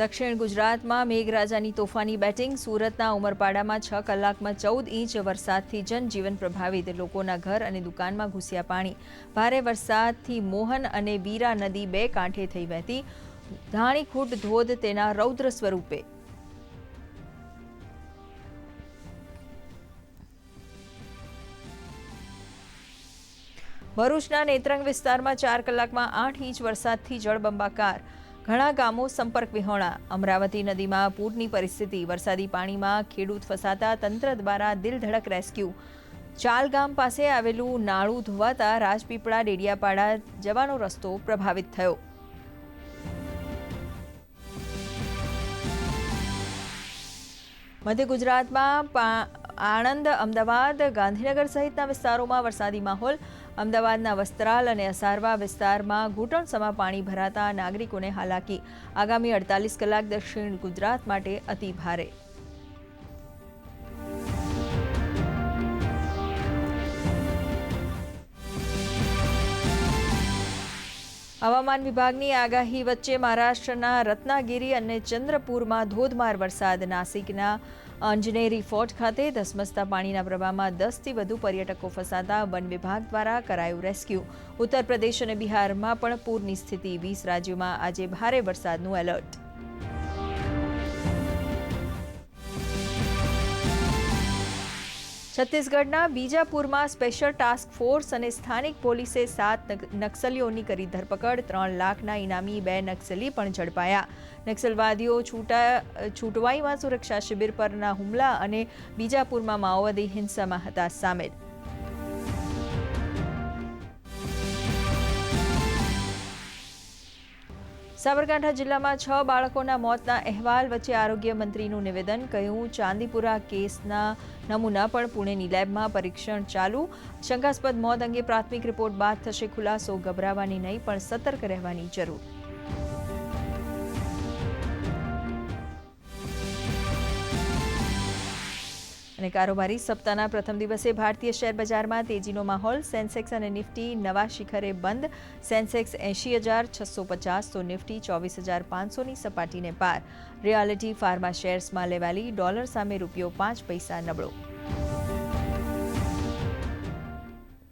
દક્ષિણ ગુજરાતમાં મેઘરાજાની તોફાની બેટિંગ, સુરતના ઉમરપાડામાં છ કલાકમાં ચૌદ ઇંચ વરસાદથી જનજીવન પ્રભાવિત. લોકોના ઘર અને દુકાનમાં ઘૂસ્યા પાણી. ભારે વરસાદથી મોહન અને વીરા નદી બે કાંઠે થઈ વહેતી. ધાણીખૂટ ધોધ તેના રૌદ્ર સ્વરૂપે. ભરૂચના નેત્રંગ વિસ્તારમાં ચાર કલાકમાં આઠ ઇંચ વરસાદથી જળબંબાકાર. ઘણા ગામો સંપર્ક વિહોણા. અમરાવતી નદીમાં પૂરની પરિસ્થિતિ. વરસાદી પાણીમાં ખેડૂત ફસાતા તંત્ર દ્વારા દિલધડક રેસ્ક્યુ. ચાલ ગામ પાસે આવેલું નાળું ધોવાતા રાજપીપળા ડેડિયાપાડા જવાનો રસ્તો પ્રભાવિત થયો. મધ્ય ગુજરાતમાં આણંદ, અમદાવાદ, ગાંધીનગર સહિતના વિસ્તારોમાં વરસાદી માહોલ. અમદાવાદના વસ્ત્રાલ અને અસારવા વિસ્તારમાં ઘૂંટણસમા પાણી ભરાતા નાગરિકોને હાલાકી. આગામી અડતાલીસ કલાક દક્ષિણ ગુજરાત માટે અતિ હવામાન વિભાગની આગાહી વચ્ચે મહારાષ્ટ્રના રત્નાગીરી અને ચંદ્રપુરમાં ધોધમાર વરસાદ. નાસિકના અંજનેરી ફોર્ટ ખાતે ધસમસતા પાણીના પ્રવાહમાં દસથી વધુ પર્યટકો ફસાતા વન વિભાગ દ્વારા કરાયું રેસ્ક્યુ. ઉત્તર પ્રદેશ અને બિહારમાં પણ પૂરની સ્થિતિ. વીસ રાજ્યોમાં આજે ભારે વરસાદનું એલર્ટ. છત્તીસગઢના બીજાપુરમાં સ્પેશિયલ ટાસ્ક ફોર્સ અને સ્થાનિક પોલીસે સાત નક- નક્સલીઓની કરી ધરપકડ. ત્રણ લાખના ઇનામી, બે નક્સલી પણ ઝડપાયા. નક્સલવાદીઓ છૂટા, છૂટવાઈમાં સુરક્ષા શિબિર પરના હુમલા અને બીજાપુરમાં માઓવાદી હિંસામાં હતા સામેલ. સાબરકાંઠા જિલ્લામાં છ બાળકોના મોતના અહેવાલ વચ્ચે આરોગ્ય મંત્રીનું નિવેદન કહ્યું, ચાંદીપુરા કેસના નમૂના પણ પુણેની લેબમાં પરીક્ષણ ચાલુ. શંકાસ્પદ મોત અંગે પ્રાથમિક રિપોર્ટ બાદ થશે ખુલાસો, ગભરાવાની નહીં, પણ સતર્ક રહેવાની જરૂર. અને કારોબારી સપ્તાહના પ્રથમ દિવસે ભારતીય શેર બજારમાં તેજીનો માહોલ. સેન્સેક્સ અને નિફ્ટી નવા શિખરે બંધ. સેન્સેક્સ એંશી હજાર છસો પચાસ, તો નિફ્ટી ચોવીસ હજાર પાંચસોની સપાટીને પાર. રિયાલિટી ફાર્મા શેર્સમાં લેવાલી ડોલર સામે રૂપિયો પાંચ પૈસા નબળો.